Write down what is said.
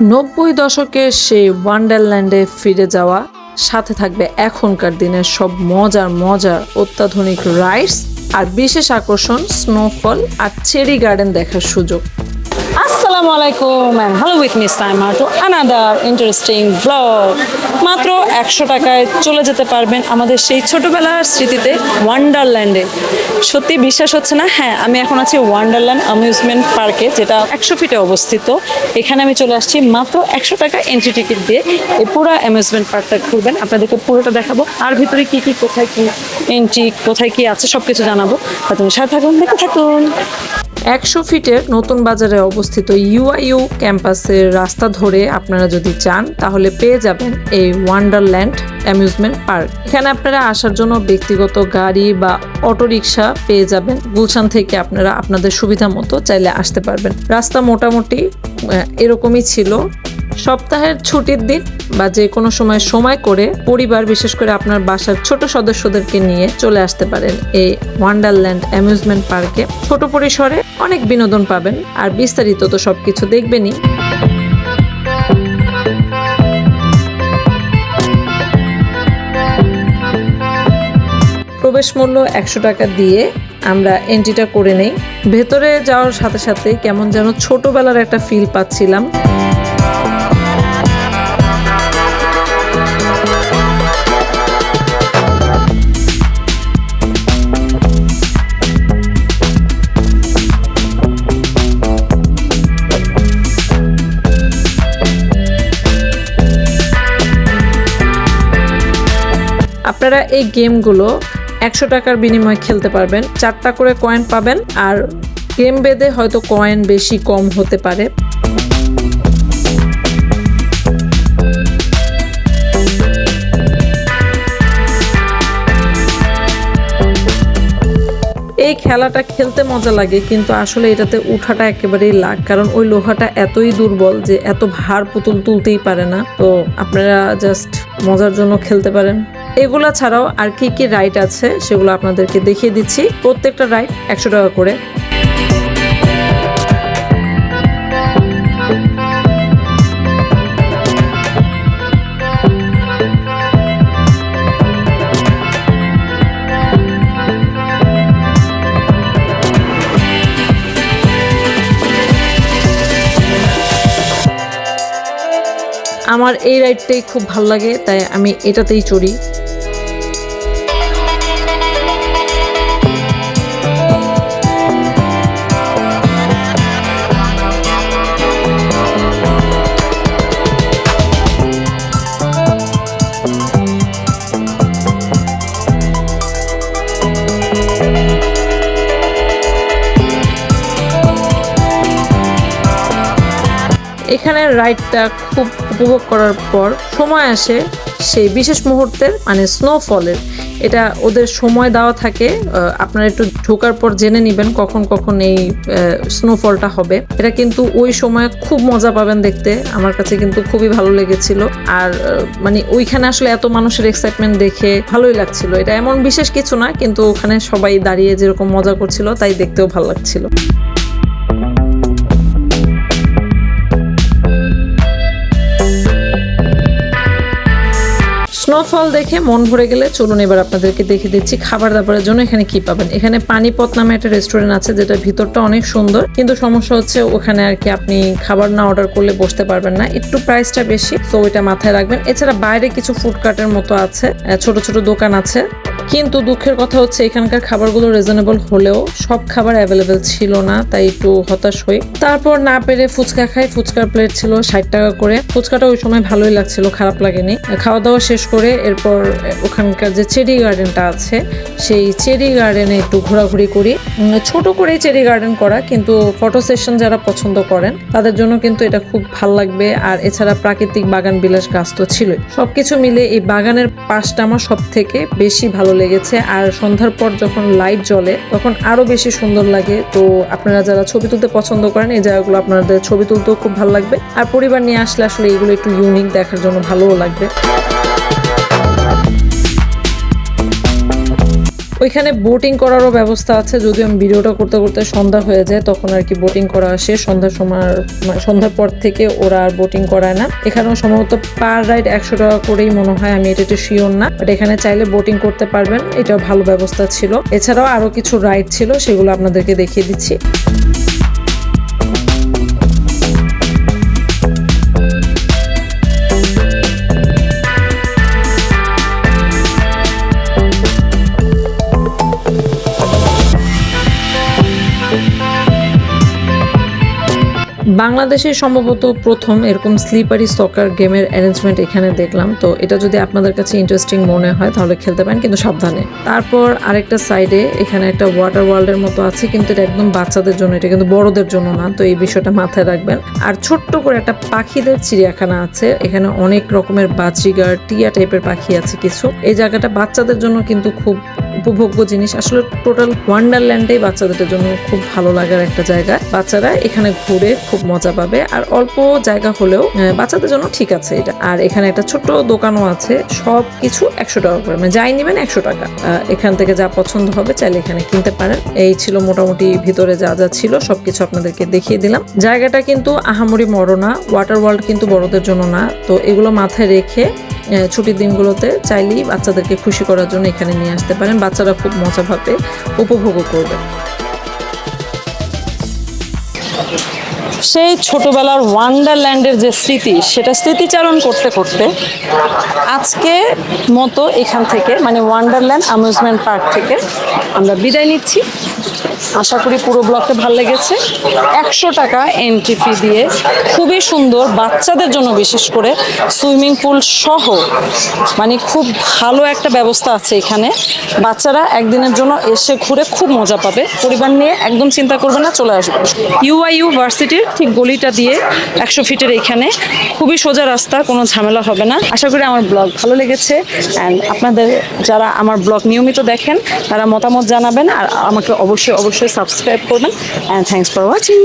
নব্বই দশকের সেই ওয়ান্ডারল্যান্ডে ফিরে যাওয়া, সাথে থাকবে এখনকার দিনের সব মজার মজার অত্যাধুনিক রাইডস আর বিশেষ আকর্ষণ স্নোফল আর চেরি গার্ডেন দেখার সুযোগ। আসসালামু আলাইকুম and hello with miss Saima to another interesting blog মাত্র একশো টাকায় চলে যেতে পারবেন আমাদের সেই ছোটবেলার স্মৃতিতে ওয়ান্ডারল্যান্ডে সত্যি বিশ্বাস হচ্ছে না? হ্যাঁ আমি এখন আছি ওয়ান্ডারল্যান্ড অ্যামিউজমেন্ট পার্কে যেটা একশো ফিটে অবস্থিত। এখানে আমি চলে আসছি মাত্র একশো টাকা এন্ট্রি টিকিট দিয়ে। এই পুরো অ্যামিউজমেন্ট পার্কটা ঘুরবেন, আপনাদেরকে পুরোটা দেখাবো। আর ভিতরে কি কি, কোথায় কি এন্ট্রি কোথায় কি আছে সব কিছু জানাব। তা তুমি সাথে থাকুন, দেখতে থাকুন। একশো ফিটের নতুন বাজারে অবস্থিত ইউআইইউ ক্যাম্পাসের রাস্তা ধরে আপনারা যদি চান, তাহলে পেয়ে যাবেন এই ওয়ান্ডারল্যান্ড অ্যামিউজমেন্ট পার্ক এখানে আপনারা আসার জন্য ব্যক্তিগত গাড়ি বা অটোরিকশা পেয়ে যাবেন। গুলশান থেকে আপনারা আপনাদের সুবিধা মতো চাইলে আসতে পারবেন। রাস্তা মোটামুটি এরকমই ছিল। সপ্তাহের ছুটির দিন বা যে কোনো সময় সময় করে পরিবার, বিশেষ করে আপনার বাসার ছোট সদস্যদেরকে নিয়ে চলে আসতে পারেন। এই ওয়ান্ডারল্যান্ড অ্যামিউজমেন্ট পার্কে ছোট পরিসরে অনেক বিনোদন পাবেন। আর বিস্তারিত তো সবকিছু দেখবেনই। প্রবেশ মূল্য একশো টাকা দিয়ে আমরা এন্ট্রিটা করে নেই। ভেতরে যাওয়ার সাথে সাথে কেমন যেন ছোটবেলার একটা ফিল পাচ্ছিলাম। আপনারা এই গেমগুলো একশো টাকার বিনিময়ে খেলতে পারবেন। চারটা করে কয়েন পাবেন আর গেম বেদে হয়তো কয়েন বেশি কম হতে পারে। এই খেলাটা খেলতে মজা লাগে, কিন্তু আসলে এটাতে উঠাটা একেবারেই লাগ, কারণ ওই লোহাটা এতই দুর্বল যে এত ভার পুতুল তুলতেই পারে না। তো আপনারা জাস্ট মজার জন্য খেলতে পারেন। এগুলা ছাড়াও আর কি কি রাইড আছে সেগুলো আপনাদেরকে দেখিয়ে দিচ্ছি। প্রত্যেকটা রাইড একশো টাকা করে। আমার এই রাইডটাই খুব ভালো লাগে, তাই আমি এটাতেই চড়ি। এখানে রাইডটা খুব উপভোগ করার পর সময় আসে সেই বিশেষ মুহূর্তের মানে স্নোফলের এটা ওদের সময় দেওয়া থাকে আপনারা একটু ঢোকার পর জেনে নেবেন কখন কখন এই স্নোফলটা হবে। এটা কিন্তু ওই সময় খুব মজা পাবেন দেখতে, আমার কাছে কিন্তু খুবই ভালো লেগেছিল। আর মানে ওইখানে আসলে এত মানুষের এক্সাইটমেন্ট দেখে ভালোই লাগছিল। এটা এমন বিশেষ কিছু না, কিন্তু ওখানে সবাই দাঁড়িয়ে যেরকম মজা করছিল, তাই দেখতেও ভালো লাগছিল। স্নোফল দেখে মন ভরে গেলে চলুন এবার আপনাদেরকে দেখে দিচ্ছি খাবার দাবারের জন্য এখানে কি পাবেন। এখানে পানিপথ নামে একটা রেস্টুরেন্ট আছে যেটা ভিতরটা অনেক সুন্দর, কিন্তু সমস্যা হচ্ছে ওখানে আর কি আপনি খাবার না অর্ডার করলে বসতে পারবেন না। একটু প্রাইসটা বেশি তো ওইটা মাথায় রাখবেন। এছাড়া বাইরে কিছু ফুড কার্টের মতো আছে ছোট ছোট দোকান আছে। কিন্তু দুঃখের কথা হচ্ছে এখানকার খাবারগুলো রিজনেবল হলেও সব খাবার অ্যাভেলেবেল ছিল না, তাই একটু হতাশ হই। তারপর না পেরে ফুচকা খাই, ফুচকার প্লেট ছিল ষাট টাকা করে। ফুচকাটা ওই সময় ভালোই লাগছিল, খারাপ লাগেনি। খাওয়া দাওয়া শেষ করে এরপর ওখানকার যে চেরি গার্ডেনটা আছে, সেই চেরি গার্ডেনে একটু ঘোরাঘুরি করি। ছোট করেই চেরি গার্ডেন করা, কিন্তু ফটো সেশন যারা পছন্দ করেন, তাদের জন্য কিন্তু এটা খুব ভালো লাগবে। আর এছাড়া প্রাকৃতিক বাগান বিলাস গাছ তো ছিলই। সবকিছু মিলে এই বাগানের পাশটা আমার সব থেকে বেশি ভালো লেগেছে আর সন্ধ্যার পর যখন লাইট জ্বলে, তখন আরও বেশি সুন্দর লাগে। তো আপনারা যারা ছবি তুলতে পছন্দ করেন, এই জায়গাগুলো আপনাদের ছবি তুলতেও খুব ভালো লাগবে। আর পরিবার নিয়ে আসলে আসলে এগুলো একটু ইউনিক দেখার জন্য ভালোও লাগবে। ওইখানে বোটিং করারও ব্যবস্থা আছে। যদি আমি ভিডিওটা করতে করতে সন্ধ্যা হয়ে যায়, তখন আর কি বোটিং করা আসে। সন্ধ্যার সময় মানে সন্ধ্যার পর থেকে ওরা আর বোটিং করায় না। এখানেও সম্ভবত পার রাইড একশো টাকা করেই মনে হয়, আমি এটা একটু শিওর না। বাট এখানে চাইলে বোটিং করতে পারবেন, এটাও ভালো ব্যবস্থা ছিল। এছাড়াও আরও কিছু রাইড ছিল, সেগুলো আপনাদেরকে দেখিয়ে দিচ্ছি। বাংলাদেশে সম্ভবত প্রথম এরকম স্লিপারি সকার গেমের অ্যারেঞ্জমেন্ট এখানে দেখলাম। তো এটা যদি আপনাদের কাছে ইন্টারেস্টিং মনে হয়, তাহলে খেলতে পারেন, কিন্তু সাবধানে। তারপর আরেকটা সাইডে এখানে একটা ওয়াটার ওয়ার্ল্ডের মতো আছে, কিন্তু এটা একদম বাচ্চাদের জন্য, এটা কিন্তু বড়দের জন্য না, তো এই বিষয়টা মাথায় রাখবেন। আর ছোট্ট করে একটা পাখিদের চিড়িয়াখানা আছে, এখানে অনেক রকমের বাজিগার, টিয়া টাইপের পাখি আছে কিছু। এই জায়গাটা বাচ্চাদের জন্য কিন্তু খুব উপভোগ্য জিনিস। আসলে টোটাল ওয়ান্ডারল্যান্ডেই বাচ্চাদের জন্য খুব ভালো লাগার একটা জায়গা। বাচ্চারা এখানে ঘুরে খুব মজা পাবে। আর অল্প জায়গা হলেও বাচ্চাদের জন্য ঠিক আছে এটা। আর এখানে একটা ছোট্ট দোকানও আছে সব কিছু একশো টাকা করে। মানে যাই নেবেন একশো টাকা। এখান থেকে যা পছন্দ হবে চাইলে এখানে কিনতে পারেন। এই ছিল মোটামুটি ভিতরে যা যা ছিল, সবকিছু আপনাদেরকে দেখিয়ে দিলাম। জায়গাটা কিন্তু আহামরি বড় না ওয়াটার ওয়ার্ল্ড কিন্তু বড়দের জন্য না। তো এগুলো মাথায় রেখে ছুটির দিনগুলোতে চাইলেই বাচ্চাদেরকে খুশি করার জন্য এখানে নিয়ে আসতে পারেন। বাচ্চারা খুব মজা ভাবে উপভোগও করবে। সেই ছোটবেলার ওয়ান্ডারল্যান্ডের যে স্মৃতি, সেটা স্মৃতিচারণ করতে করতে আজকে মতো এখান থেকে মানে ওয়ান্ডারল্যান্ড অ্যামিউজমেন্ট পার্ক থেকে আমরা বিদায় নিচ্ছি। আশা করি পুরো ব্লগটা ভালো লেগেছে। একশো টাকা এন্ট্রি ফি দিয়ে খুবই সুন্দর বাচ্চাদের জন্য বিশেষ করে সুইমিং পুল সহ মানে খুব ভালো একটা ব্যবস্থা আছে এখানে। বাচ্চারা একদিনের জন্য এসে ঘুরে খুব মজা পাবে। পরিবার নিয়ে একদম চিন্তা করবে না, চলে আসবে। ইউআইইউ ভার্সিটির ঠিক গলিটা দিয়ে একশো ফিটের এইখানে। খুবই সোজা রাস্তা, কোনো ঝামেলা হবে না। আশা করি আমার ব্লগ ভালো লেগেছে অ্যান্ড আপনাদের যারা আমার ব্লগ নিয়মিত দেখেন, তারা মতামত জানাবেন আর আমাকে অবশ্যই অবশ্যই সাবস্ক্রাইব করবেন অ্যান্ড থ্যাংকস ফর ওয়াচিং